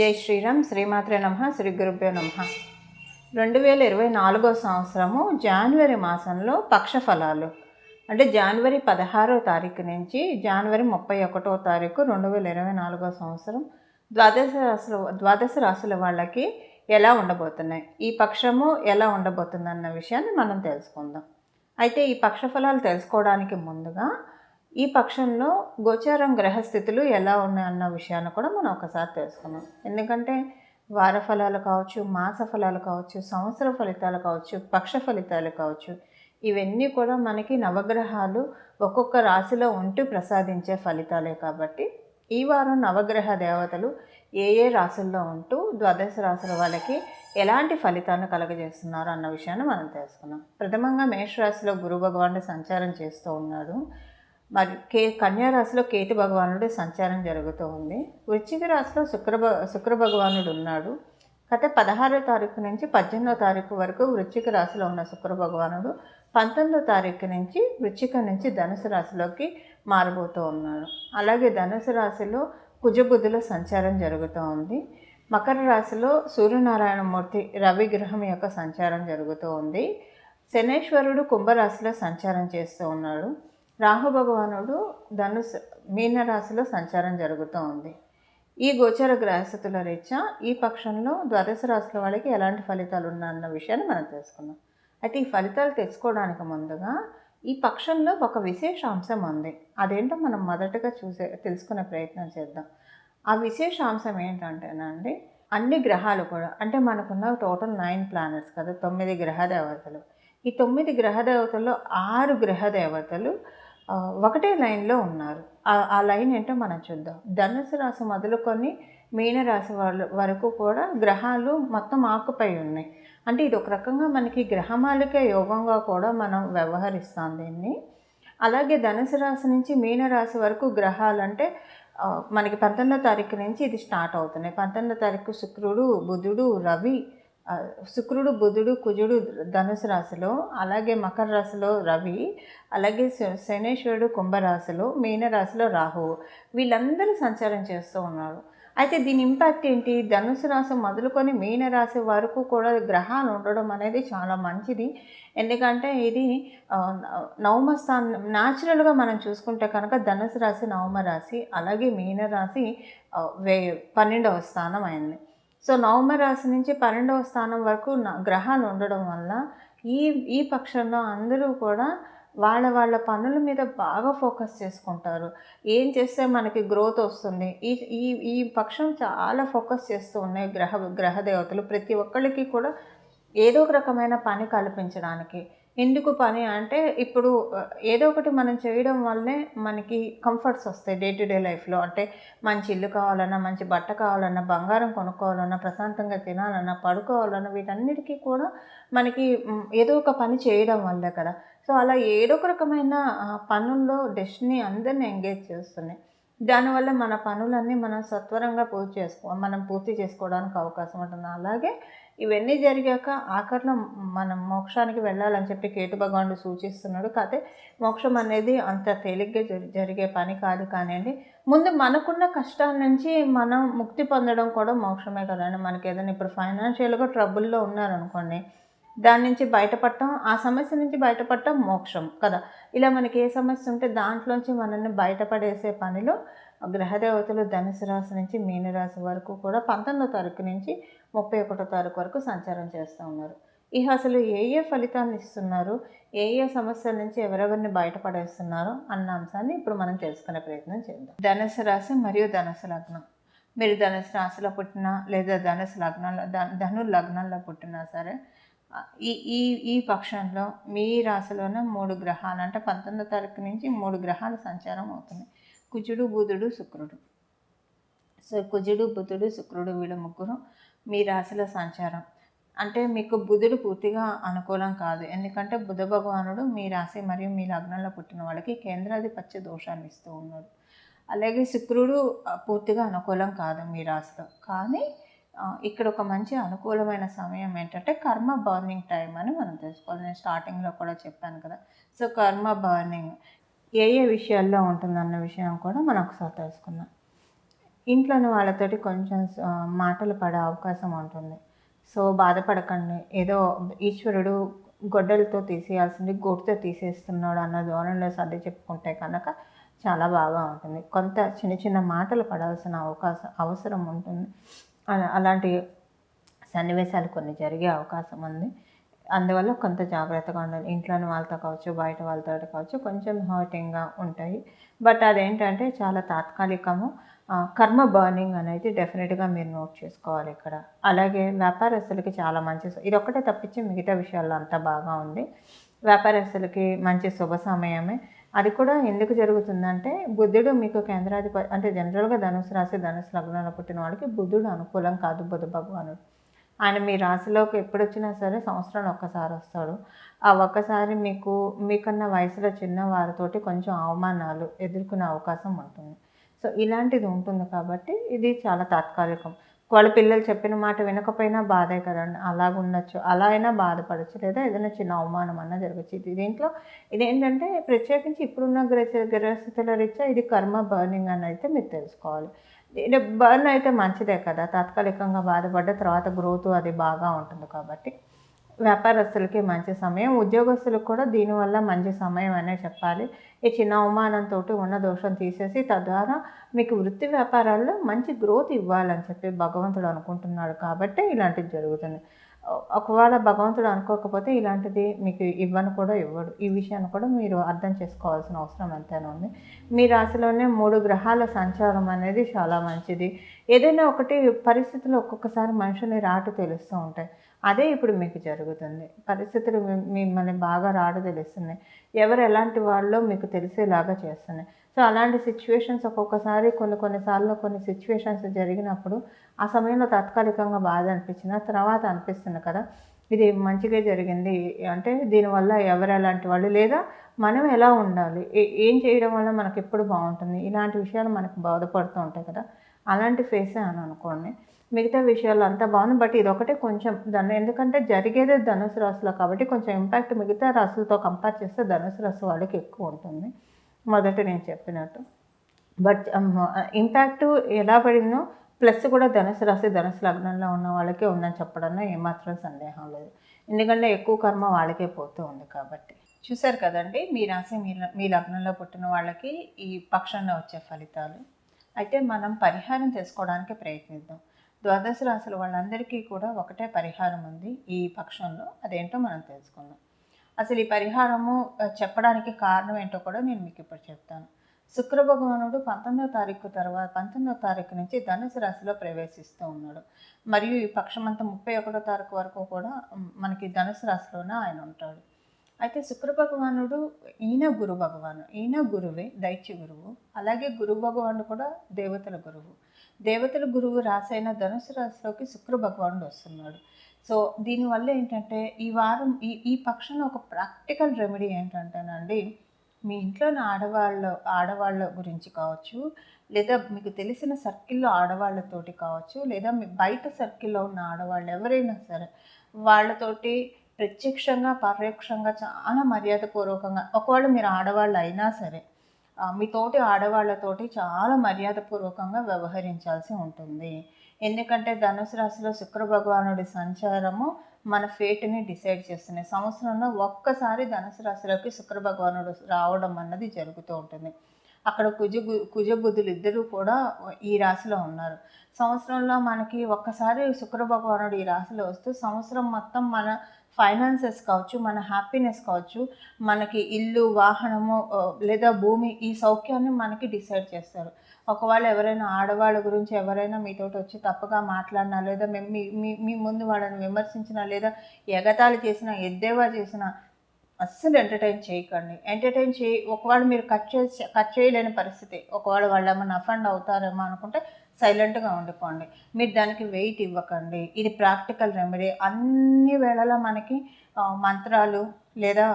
జై శ్రీరామ్. శ్రీమాత్రే నమ. శ్రీ గురుభ్యో నమ. రెండు వేల ఇరవై నాలుగో సంవత్సరము జనవరి మాసంలో పక్ష ఫలాలు అంటే జనవరి పదహారో తారీఖు నుంచి జనవరి ముప్పై ఒకటో తారీఖు రెండు వేల ఇరవై నాలుగో సంవత్సరం ద్వాదశ రాశుల ద్వాదశ రాశుల వాళ్ళకి ఎలా ఉండబోతున్నాయి? ఈ పక్షము ఎలా ఉండబోతుంది అన్న విషయాన్ని మనం తెలుసుకుందాం. అయితే ఈ పక్ష ఫలాలు తెలుసుకోవడానికి ముందుగా ఈ పక్షంలో గోచారం గ్రహస్థితులు ఎలా ఉన్నాయన్న విషయాన్ని కూడా మనం ఒకసారి తెలుసుకున్నాం ఎందుకంటే వార ఫలాలు కావచ్చు మాస ఫలాలు కావచ్చు సంవత్సర ఫలితాలు కావచ్చు పక్ష ఫలితాలు కావచ్చు ఇవన్నీ కూడా మనకి నవగ్రహాలు ఒక్కొక్క రాశిలో ఉంటూ ప్రసాదించే ఫలితాలే కాబట్టి ఈ వారం నవగ్రహ దేవతలు ఏ ఏ రాశుల్లో ఉంటూ ద్వాదశ రాశుల వాళ్ళకి ఎలాంటి ఫలితాలను కలగజేస్తున్నారు అన్న విషయాన్ని మనం తెలుసుకున్నాం ప్రథమంగా మేషరాశిలో గురు భగవానుడు సంచారం చేస్తూ ఉన్నాడు. మరి కే కన్యారాశిలో కేతు భగవానుడు సంచారం జరుగుతూ ఉంది. వృశ్చిక రాశిలో శుక్ర శుక్ర భగవానుడు ఉన్నాడు. గత పదహారో తారీఖు నుంచి పద్దెనిమిదో తారీఖు వరకు వృశ్చిక రాశిలో ఉన్న శుక్ర భగవానుడు పంతొమ్మిదో తారీఖు నుంచి వృశ్చిక నుంచి ధనుసు రాశిలోకి మారబోతూ ఉన్నాడు. అలాగే ధనుసు రాశిలో కుజబుద్ధుల సంచారం జరుగుతూ ఉంది. మకర రాశిలో సూర్యనారాయణమూర్తి రవిగ్రహం యొక్క సంచారం జరుగుతూ ఉంది. శనేశ్వరుడు కుంభరాశిలో సంచారం చేస్తూ ఉన్నాడు. రాహు భగవానుడు ధనుసు మీనరాశిలో సంచారం జరుగుతూ ఉంది. ఈ గోచర గ్రహస్థితుల రీత్యా ఈ పక్షంలో ద్వాదశ రాశుల వాళ్ళకి ఎలాంటి ఫలితాలు ఉన్నాయన్న విషయాన్ని మనం తెలుసుకుందాం. అయితే ఈ ఫలితాలు తెలుసుకోవడానికి ముందుగా ఈ పక్షంలో ఒక విశేష అంశం ఉంది. అదేంటో మనం మొదటగా చూసే తెలుసుకునే ప్రయత్నం చేద్దాం. ఆ విశేష అంశం ఏంటంటేనండి అన్ని గ్రహాలు కూడా అంటే మనకున్న టోటల్ నైన్ ప్లానెట్స్ కదా తొమ్మిది గ్రహ దేవతలు ఈ తొమ్మిది గ్రహ దేవతల్లో ఆరు గ్రహ దేవతలు ఒకటే లైన్లో ఉన్నారు. ఆ- లైన్ ఏంటో మనం చూద్దాం. ధనుసు రాశి మొదలుకొని మీనరాశి వాళ్ళ వరకు కూడా గ్రహాలు మొత్తం ఆకుపై ఉన్నాయి. అంటే ఇది ఒక రకంగా మనకి గ్రహమాలిక యోగంగా కూడా మనం వ్యవహరిస్తాం దీన్ని. అలాగే ధనుసు రాశి నుంచి మీనరాశి వరకు గ్రహాలు అంటే మనకి పంతొమ్మిదో తారీఖు నుంచి ఇది స్టార్ట్ అవుతున్నాయి. పంతొమ్మిదో తారీఖు శుక్రుడు బుధుడు రవి శుక్రుడు బుధుడు కుజుడు ధనుసు రాశిలో అలాగే మకర రాశిలో రవి అలాగే శ- శనేశ్వరుడు కుంభరాశిలో మీనరాశిలో రాహువు వీళ్ళందరూ సంచారం చేస్తూ ఉన్నారు. అయితే దీని ఇంపాక్ట్ ఏంటి? ధనుసు రాశి మొదలుకొని మీనరాశి వరకు కూడా గ్రహాలు ఉండడం అనేది చాలా మంచిది. ఎందుకంటే ఇది నవమ స్థానం న్యాచురల్గా మనం చూసుకుంటే కనుక ధనుసు రాశి నవమ రాశి అలాగే మీనరాశి వే పన్నెండవ స్థానం అయింది. సో నవమ రాశి నుంచి పన్నెండవ స్థానం వరకు న- గ్రహాలు ఉండడం వల్ల ఈ ఈ పక్షంలో అందరూ కూడా వాళ్ళ వాళ్ళ పనుల మీద బాగా ఫోకస్ చేసుకుంటారు. ఏం చేస్తే మనకి గ్రోత్ వస్తుంది? ఈ ఈ ఈ పక్షం చాలా ఫోకస్ చేస్తూ ఉన్నాయి గ్రహ గ్రహ దేవతలు ప్రతి ఒక్కళ్ళకి కూడా ఏదో ఒక రకమైన పని కల్పించడానికి. ఎందుకు పని అంటే ఇప్పుడు ఏదో ఒకటి మనం చేయడం వల్లే మనకి కంఫర్ట్స్ వస్తాయి డే టు డే లైఫ్లో అంటే మంచి ఇల్లు కావాలన్నా మంచి బట్ట కావాలన్నా బంగారం కొనుక్కోవాలన్నా ప్రశాంతంగా తినాలన్నా పడుకోవాలన్నా వీటన్నిటికీ కూడా మనకి ఏదో ఒక పని చేయడం వల్లే కదా. సో అలా ఏదో ఒక రకమైన పనుల్లో డెస్టినీ అందరిని ఎంగేజ్ చేస్తున్నాయి దానివల్ల మన పనులన్నీ మనం సత్వరంగా పూర్తి చేసుకో మనం పూర్తి చేసుకోవడానికి అవకాశం ఉంటుంది. అలాగే ఇవన్నీ జరిగాక ఆఖరిలో మనం మోక్షానికి వెళ్ళాలని చెప్పి కేతు భగవానుడు సూచిస్తున్నాడు. కాకపోతే మోక్షం అనేది అంత తేలిగ్గా జరి- జరిగే పని కాదు కానివ్వండి. ముందు మనకున్న కష్టాల నుంచి మనం ముక్తి పొందడం కూడా మోక్షమే కదండి. మనకి ఏదైనా ఇప్పుడు ఫైనాన్షియల్గా ట్రబుల్లో ఉన్నారనుకోండి దాని నుంచి బయటపడటం ఆ సమస్య నుంచి బయటపడటం మోక్షం కదా. ఇలా మనకి ఏ సమస్య ఉంటే దాంట్లోంచి మనల్ని బయటపడేసే పనిలో గ్రహదేవతలు ధనుసు రాశి నుంచి మీనరాశి వరకు కూడా పంతొమ్మిదో తారీఖు నుంచి ముప్పై ఒకటో తారీఖు వరకు సంచారం చేస్తూ ఉన్నారు. ఇక అసలు ఏ ఏ ఫలితాన్ని ఇస్తున్నారు? ఏ ఏ సమస్యల నుంచి ఎవరెవరిని బయటపడేస్తున్నారు? అన్న అంశాన్ని ఇప్పుడు మనం తెలుసుకునే ప్రయత్నం చేద్దాం. ధనుసు రాశి మరియు ధనుసు లగ్నం. మీరు ధనుసు రాశిలో పుట్టినా లేదా ధనుసు లగ్నంలో ధను లగ్నంలో పుట్టినా సరే ఈ ఈ ఈ పక్షంలో మీ రాశిలోనే మూడు గ్రహాలు అంటే పంతొమ్మిదో తారీఖు నుంచి మూడు గ్రహాలు సంచారం అవుతున్నాయి. కుజుడు బుధుడు శుక్రుడు. సో కుజుడు బుధుడు శుక్రుడు వీళ్ళ ముగ్గురు మీ రాశిలో సంచారం. అంటే మీకు బుధుడు పూర్తిగా అనుకూలం కాదు. ఎందుకంటే బుధ భగవానుడు మీ రాశి మరియు మీ లగ్నంలో పుట్టిన వాళ్ళకి కేంద్రాధిపత్య దోషాన్ని ఇస్తూ ఉన్నాడు. అలాగే శుక్రుడు పూర్తిగా అనుకూలం కాదు మీ రాశిలో. కానీ ఇక్కడ ఒక మంచి అనుకూలమైన సమయం ఏంటంటే కర్మ బర్నింగ్ టైం అని మనం తెలుసుకోవాలి. నేను స్టార్టింగ్లో కూడా చెప్పాను కదా. సో కర్మ బర్నింగ్ ఏ ఏ విషయాల్లో ఉంటుందన్న విషయం కూడా మనం ఒకసారి తెలుసుకుందాం. ఇంట్లోని వాళ్ళతోటి కొంచెం మాటలు పడే అవకాశం ఉంటుంది. సో బాధపడకండి. ఏదో ఈశ్వరుడు గొడ్డలతో తీసేయాల్సింది గోటుతో తీసేస్తున్నాడు అన్న ధోరణిలో సర్ది చెప్పుకుంటే కనుక చాలా బాగా ఉంటుంది. కొంత చిన్న చిన్న మాటలు పడాల్సిన అవకాశం అవసరం ఉంటుంది. అలాంటి సన్నివేశాలు కొన్ని జరిగే అవకాశం ఉంది. అందువల్ల కొంత జాగ్రత్తగా ఉండాలి. ఇంట్లోని వాళ్ళతో కావచ్చు బయట వాళ్ళతో కావచ్చు కొంచెం హర్టింగ్గా ఉంటాయి. బట్ అదేంటంటే చాలా తాత్కాలికము. కర్మ బర్నింగ్ అనేది డెఫినెట్గా మీరు నోట్ చేసుకోవాలి ఇక్కడ. అలాగే వ్యాపారస్తులకి చాలా మంచి ఇది ఒక్కటే తప్పించి మిగతా విషయాల్లో అంతా బాగా ఉంది. వ్యాపారస్తులకి మంచి శుభ సమయమే. అది కూడా ఎందుకు జరుగుతుందంటే బుద్ధుడు మీకు కేంద్రాధిపతి అంటే జనరల్గా ధనుసు రాశి ధనుసు లగ్నంలో పుట్టిన వాళ్ళకి బుద్ధుడు అనుకూలం కాదు బుధ భగవానుడు. ఆయన మీ రాశిలోకి ఎప్పుడు వచ్చినా సరే సంవత్సరానికి ఒక్కసారి వస్తాడు. ఆ ఒక్కసారి మీకు మీకన్నా వయసులో చిన్న వారితోటి కొంచెం అవమానాలు ఎదుర్కొనే అవకాశం ఉంటుంది. సో ఇలాంటిది ఉంటుంది కాబట్టి ఇది చాలా తాత్కాలికం. వాళ్ళ పిల్లలు చెప్పిన మాట వినకపోయినా బాధే కదండి. అలాగ ఉండొచ్చు. అలా అయినా బాధపడచ్చు. లేదా ఏదైనా చిన్న అవమానం అన్నా జరగచ్చు. ఇది దీంట్లో ఇదేంటంటే ప్రత్యేకించి ఇప్పుడున్న గ్రహ గ్రహస్థితుల రీత్యా ఇది కర్మ బర్నింగ్ అని అయితే మీరు తెలుసుకోవాలి. బర్న్ అయితే మంచిదే కదా. తాత్కాలికంగా బాధపడ్డ తర్వాత గ్రోత్ అది బాగా ఉంటుంది కాబట్టి వ్యాపారస్తులకి మంచి సమయం. ఉద్యోగస్తులకు కూడా దీనివల్ల మంచి సమయం అనే చెప్పాలి. ఈ చిన్న అవమానంతో ఉన్న దోషం తీసేసి తద్వారా మీకు వృత్తి వ్యాపారాల్లో మంచి గ్రోత్ ఇవ్వాలని చెప్పి భగవంతుడు అనుకుంటున్నాడు కాబట్టి ఇలాంటిది జరుగుతుంది. ఒకవేళ భగవంతుడు అనుకోకపోతే ఇలాంటిది మీకు ఇవ్వను కూడా ఇవ్వడు. ఈ విషయాన్ని కూడా మీరు అర్థం చేసుకోవాల్సిన అవసరం ఎంతైనా ఉంది. మీ రాశిలోనే మూడు గ్రహాల సంచారం అనేది చాలా మంచిది. ఏదైనా ఒకటి పరిస్థితులు ఒక్కొక్కసారి మనుషుని రాటు తెలుస్తూ ఉంటాయి. అదే ఇప్పుడు మీకు జరుగుతుంది. పరిస్థితులు మిమ్మల్ని బాగా రాడు తెలుస్తున్నాయి. ఎవరు ఎలాంటి వాళ్ళో మీకు తెలిసేలాగా చేస్తున్నాయి. సో అలాంటి సిచ్యువేషన్స్ ఒక్కొక్కసారి కొన్ని కొన్నిసార్లు కొన్ని సిచ్యువేషన్స్ జరిగినప్పుడు ఆ సమయంలో తాత్కాలికంగా బాధ అనిపించిన తర్వాత అనిపిస్తుంది కదా. ఇది మంచిగా జరిగింది. అంటే దీనివల్ల ఎవరు ఎలాంటి వాళ్ళు లేదా మనం ఎలా ఉండాలి? ఏ- ఏం చేయడం వల్ల మనకి ఎప్పుడు బాగుంటుంది? ఇలాంటి విషయాలు మనకు బాధపడుతూ ఉంటాయి కదా. అలాంటి ఫేసే అని అనుకోండి. మిగతా విషయాలు అంతా బాగుంది. బట్ ఇది ఒకటే కొంచెం దాన్ని ఎందుకంటే జరిగేదే ధనుసు రాశిలో కాబట్టి కొంచెం ఇంపాక్ట్ మిగతా రాశులతో కంపేర్ చేస్తే ధనుసు రాశి వాళ్ళకి ఎక్కువ ఉంటుంది. మొదట నేను చెప్పినట్టు. బట్ ఇంపాక్ట్ ఎలా పడిందో ప్లస్ కూడా ధనుసు రాశి ధనుసు లగ్నంలో ఉన్న వాళ్ళకే ఉందని చెప్పడంలో ఏమాత్రం సందేహం లేదు. ఎందుకంటే ఎక్కువ కర్మ వాళ్ళకే పోతూ ఉంది కాబట్టి. చూసారు కదండి మీ రాశి మీ ల- మీ లగ్నంలో పుట్టిన వాళ్ళకి ఈ పక్షంలో వచ్చే ఫలితాలు. అయితే మనం పరిహారం చేసుకోవడానికి ప్రయత్నిద్దాం. ద్వాదశ రాశుల వాళ్ళందరికీ కూడా ఒకటే పరిహారం ఉంది ఈ పక్షంలో. అదేంటో మనం తెలుసుకుందాం. అసలు ఈ పరిహారము చెప్పడానికి కారణం ఏంటో కూడా నేను మీకు ఇప్పుడు చెప్తాను. శుక్ర భగవానుడు పంతొమ్మిదో తారీఖు తర్వాత పంతొమ్మిదో తారీఖు నుంచి ధనుసు రాశిలో ప్రవేశిస్తూ ఉన్నాడు. మరియు ఈ పక్షమంతా ముప్పై ఒకటో తారీఖు వరకు కూడా మనకి ధనుసు రాశిలోనే ఆయన ఉంటాడు. అయితే శుక్ర భగవానుడు ఈయన గురు భగవాను ఈయన గురువే దైత్య గురువు. అలాగే గురు భగవానుడు కూడా దేవతల గురువు. దేవతల గురువు రాసైన ధనుసు రాశిలోకి శుక్ర భగవానుడు వస్తున్నాడు. సో దీనివల్ల ఏంటంటే ఈ వారం ఈ ఈ పక్షంలో ఒక ప్రాక్టికల్ రెమెడీ ఏంటంటేనండి మీ ఇంట్లోని ఆడవాళ్ళ ఆడవాళ్ళ గురించి కావచ్చు లేదా మీకు తెలిసిన సర్కిల్లో ఆడవాళ్ళతోటి కావచ్చు లేదా మీ బయట సర్కిల్లో ఉన్న ఆడవాళ్ళు ఎవరైనా సరే వాళ్ళతోటి ప్రత్యక్షంగా పరోక్షంగా చాలా మర్యాదపూర్వకంగా. ఒకవేళ మీరు ఆడవాళ్ళు అయినా సరే మీ తోటి ఆడవాళ్ళతోటి చాలా మర్యాదపూర్వకంగా వ్యవహరించాల్సి ఉంటుంది. ఎందుకంటే ధనుసు రాశిలో శుక్ర భగవానుడి సంచారము మన ఫేట్ని డిసైడ్ చేస్తున్నాయి సంవత్సరంలో ఒక్కసారి ధనుసు రాశిలోకి శుక్ర భగవానుడు రావడం అన్నది జరుగుతూ ఉంటుంది. అక్కడ కుజ కుజబుద్ధులు ఇద్దరూ కూడా ఈ రాశిలో ఉన్నారు. సంవత్సరంలో మనకి ఒక్కసారి శుక్ర భగవానుడు ఈ రాశిలో వస్తూ సంవత్సరం మొత్తం మన ఫైనాన్సెస్ కావచ్చు మన హ్యాపీనెస్ కావచ్చు మనకి ఇల్లు వాహనము లేదా భూమి ఈ సౌఖ్యాన్ని మనకి డిసైడ్ చేస్తారు. ఒకవేళ ఎవరైనా ఆడవాళ్ళ గురించి ఎవరైనా మీతోటి వచ్చి తప్పగా మాట్లాడినా లేదా మేము మీ మీ మీ ముందు వాళ్ళని విమర్శించినా లేదా ఎగతాళి చేసినా ఎద్దేవా చేసినా అస్సలు ఎంటర్టైన్ చేయకండి. ఎంటర్టైన్ చేయి. ఒకవేళ మీరు కట్ చేసి కట్ చేయలేని పరిస్థితి ఒకవేళ వాళ్ళు ఏమైనా అఫండ్ అవుతారేమో అనుకుంటే సైలెంట్గా ఉండిపోండి. మీరు దానికి వెయిట్ ఇవ్వకండి. ఇది ప్రాక్టికల్ రెమెడీ. అన్ని వేళలా మనకి మంత్రాలు లేదా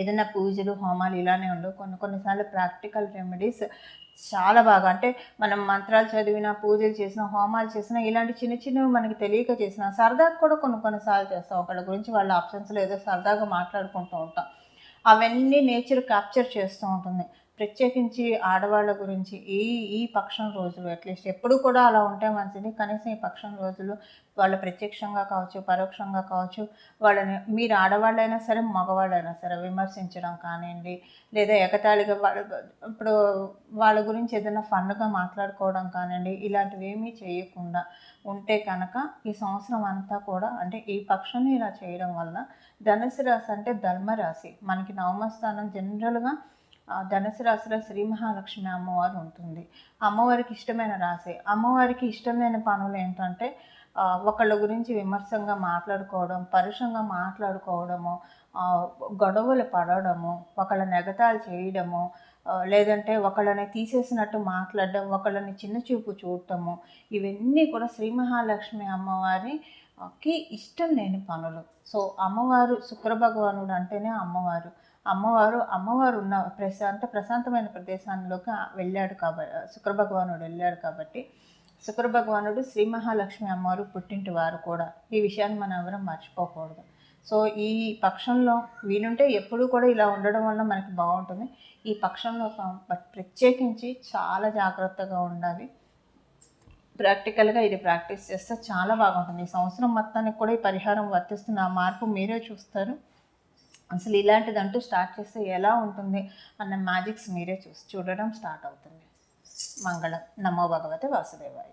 ఏదైనా పూజలు హోమాలు ఇలానే ఉండవు. కొన్ని కొన్నిసార్లు ప్రాక్టికల్ రెమెడీస్ చాలా బాగా అంటే మనం మంత్రాలు చదివినా పూజలు చేసినా హోమాలు చేసినా ఇలాంటి చిన్న చిన్నవి మనకి తెలియక చేసినా సరదాగా కూడా కొన్ని కొన్నిసార్లు చేస్తాం. ఒకళ్ళ గురించి వాళ్ళ ఆప్షన్స్లో ఏదో సరదాగా మాట్లాడుకుంటూ ఉంటాం. అవన్నీ నేచర్ క్యాప్చర్ చేస్తూ ఉంటుంది. ప్రత్యేకించి ఆడవాళ్ళ గురించి ఈ ఈ పక్షం రోజులు అట్లీస్ట్ ఎప్పుడు కూడా అలా ఉంటే మంచిది. కనీసం ఈ పక్షం రోజులు వాళ్ళ ప్రత్యక్షంగా కావచ్చు పరోక్షంగా కావచ్చు వాళ్ళని మీరు ఆడవాళ్ళైనా సరే మగవాళ్ళైనా సరే విమర్శించడం కానివ్వండి లేదా ఎగతాళిగా వాళ్ళ ఇప్పుడు వాళ్ళ గురించి ఏదైనా ఫన్గా మాట్లాడుకోవడం కానివ్వండి ఇలాంటివి ఏమీ చేయకుండా ఉంటే కనుక ఈ సంవత్సరం అంతా కూడా అంటే ఈ పక్షాన్ని ఇలా చేయడం వల్ల ధనుసు రాశి అంటే ధర్మరాశి. మనకి నవమస్థానం జనరల్గా ధనుసు రాశిలో శ్రీ మహాలక్ష్మి అమ్మవారు ఉంటుంది. అమ్మవారికి ఇష్టమైన రాశి. అమ్మవారికి ఇష్టమైన పనులు ఏంటంటే ఒకళ్ళ గురించి విమర్శంగా మాట్లాడుకోవడం పరుషంగా మాట్లాడుకోవడము గొడవలు పడడము ఒకళ్ళ నెగతాలు చేయడము లేదంటే ఒకళ్ళని తీసేసినట్టు మాట్లాడడం ఒకళ్ళని చిన్న చూపు చూడటము ఇవన్నీ కూడా శ్రీ మహాలక్ష్మి అమ్మవారికి ఇష్టం లేని పనులు. సో అమ్మవారు శుక్ర భగవానుడు అంటేనే అమ్మవారు. అమ్మవారు అమ్మవారు ఉన్న ప్రశాంత ప్రశాంతమైన ప్రదేశాల్లోకి వెళ్ళాడు కాబట్టి శుక్ర భగవానుడు వెళ్ళాడు కాబట్టి శుక్ర భగవానుడు శ్రీ మహాలక్ష్మి అమ్మవారు పుట్టింటి వారు కూడా. ఈ విషయాన్ని మనం ఎవరం మర్చిపోకూడదు. సో ఈ పక్షంలో వీలుంటే ఎప్పుడూ కూడా ఇలా ఉండడం వల్ల మనకి బాగుంటుంది. ఈ పక్షంలో ప్రత్యేకించి చాలా జాగ్రత్తగా ఉండాలి. ప్రాక్టికల్గా ఇది ప్రాక్టీస్ చేస్తే చాలా బాగుంటుంది. ఈ సంవత్సరం మొత్తానికి కూడా ఈ పరిహారం వర్తిస్తున్న ఆ మార్పు మీరే చూస్తారు. అసలు ఇలాంటిదంటూ స్టార్ట్ చేస్తే ఎలా ఉంటుంది అన్న మ్యాజిక్స్ మీరే చూసి చూడడం స్టార్ట్ అవుతుంది. మంగళం. నమో భగవతే వాసుదేవాయ.